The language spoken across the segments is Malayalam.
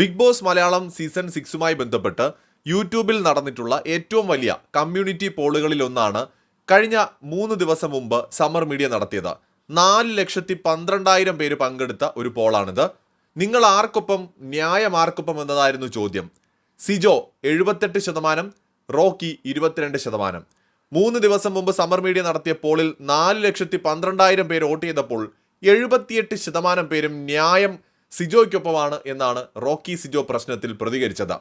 ബിഗ് ബോസ് മലയാളം സീസൺ സിക്സുമായി ബന്ധപ്പെട്ട് യൂട്യൂബിൽ നടന്നിട്ടുള്ള ഏറ്റവും വലിയ കമ്മ്യൂണിറ്റി പോളുകളിലൊന്നാണ് കഴിഞ്ഞ മൂന്ന് ദിവസം മുമ്പ് സമ്മർ മീഡിയ നടത്തിയത്. നാല് ലക്ഷത്തി പന്ത്രണ്ടായിരം പേര് പങ്കെടുത്ത ഒരു പോളാണിത്. നിങ്ങൾ ആർക്കൊപ്പം ന്യായം ആർക്കൊപ്പം എന്നതായിരുന്നു ചോദ്യം. സിജോ എഴുപത്തെട്ട് ശതമാനം റോക്കി ഇരുപത്തിരണ്ട് ശതമാനം. മൂന്ന് ദിവസം മുമ്പ് സമ്മർ മീഡിയ നടത്തിയ പോളിൽ നാല് ലക്ഷത്തി പന്ത്രണ്ടായിരം പേര് വോട്ട് ചെയ്തപ്പോൾ എഴുപത്തിയെട്ട് ശതമാനം പേരും ന്യായം സിജോയ്ക്കൊപ്പമാണ് എന്നാണ് റോക്കി സിജോ പ്രശ്നത്തിൽ പ്രതികരിച്ചത്.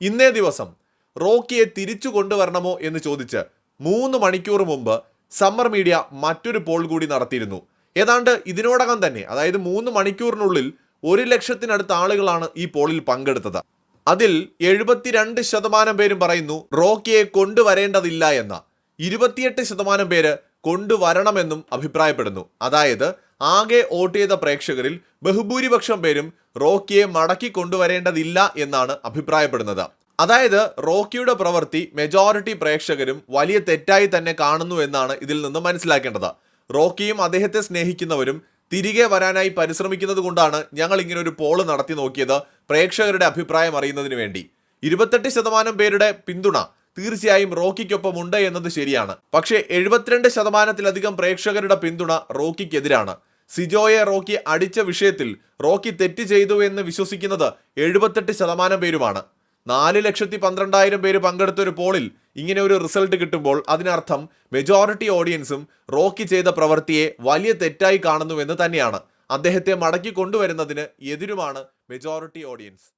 ഇന്നേ ദിവസം റോക്കിയെ തിരിച്ചു കൊണ്ടുവരണമോ എന്ന് ചോദിച്ച് മൂന്ന് മണിക്കൂർ മുമ്പ് സമ്മർ മീഡിയ മറ്റൊരു പോൾ കൂടി നടത്തിയിരുന്നു. ഏതാണ്ട് ഇതിനോടകം തന്നെ അതായത് മൂന്ന് മണിക്കൂറിനുള്ളിൽ ഒരു ലക്ഷത്തിനടുത്ത ആളുകളാണ് ഈ പോളിൽ പങ്കെടുത്തത്. അതിൽ എഴുപത്തിരണ്ട് ശതമാനം പേരും പറയുന്നു റോക്കിയെ കൊണ്ടുവരേണ്ടതില്ല എന്ന. ഇരുപത്തിയെട്ട് ശതമാനം പേര് കൊണ്ടുവരണമെന്നും അഭിപ്രായപ്പെടുന്നു. അതായത് ആകെ വോട്ട് ചെയ്ത പ്രേക്ഷകരിൽ ബഹുഭൂരിപക്ഷം പേരും റോക്കിയെ മടക്കി കൊണ്ടുവരേണ്ടതില്ല എന്നാണ് അഭിപ്രായപ്പെടുന്നത്. അതായത് റോക്കിയുടെ പ്രവൃത്തി മെജോറിറ്റി പ്രേക്ഷകരും വലിയ തെറ്റായി തന്നെ കാണുന്നു എന്നാണ് ഇതിൽ നിന്ന് മനസ്സിലാക്കേണ്ടത്. റോക്കിയും അദ്ദേഹത്തെ സ്നേഹിക്കുന്നവരും തിരികെ വരാനായി പരിശ്രമിക്കുന്നത് കൊണ്ടാണ് ഞങ്ങൾ ഇങ്ങനെ ഒരു പോൾ നടത്തി നോക്കിയത് പ്രേക്ഷകരുടെ അഭിപ്രായം അറിയുന്നതിന് വേണ്ടി. ഇരുപത്തെട്ട് ശതമാനം പേരുടെ പിന്തുണ തീർച്ചയായും റോക്കിക്കൊപ്പം ഉണ്ട് എന്നത് ശരിയാണ്. പക്ഷേ എഴുപത്തിരണ്ട് ശതമാനത്തിലധികം പ്രേക്ഷകരുടെ പിന്തുണ റോക്കിക്കെതിരാണ്. സിജോയെ റോക്കി അടിച്ച വിഷയത്തിൽ റോക്കി തെറ്റ് ചെയ്തു എന്ന് വിശ്വസിക്കുന്നത് എഴുപത്തെട്ട് ശതമാനം പേരുമാണ്. നാല് ലക്ഷത്തി പന്ത്രണ്ടായിരം പേര് പങ്കെടുത്ത ഒരു പോളിൽ ഇങ്ങനെ ഒരു റിസൾട്ട് കിട്ടുമ്പോൾ അതിനർത്ഥം മെജോറിറ്റി ഓഡിയൻസും റോക്കി ചെയ്ത പ്രവൃത്തിയെ വലിയ തെറ്റായി കാണുന്നുവെന്ന് തന്നെയാണ്. അദ്ദേഹത്തെ മടക്കി കൊണ്ടുവരുന്നതിന് എതിരുമാണ് മെജോറിറ്റി ഓഡിയൻസ്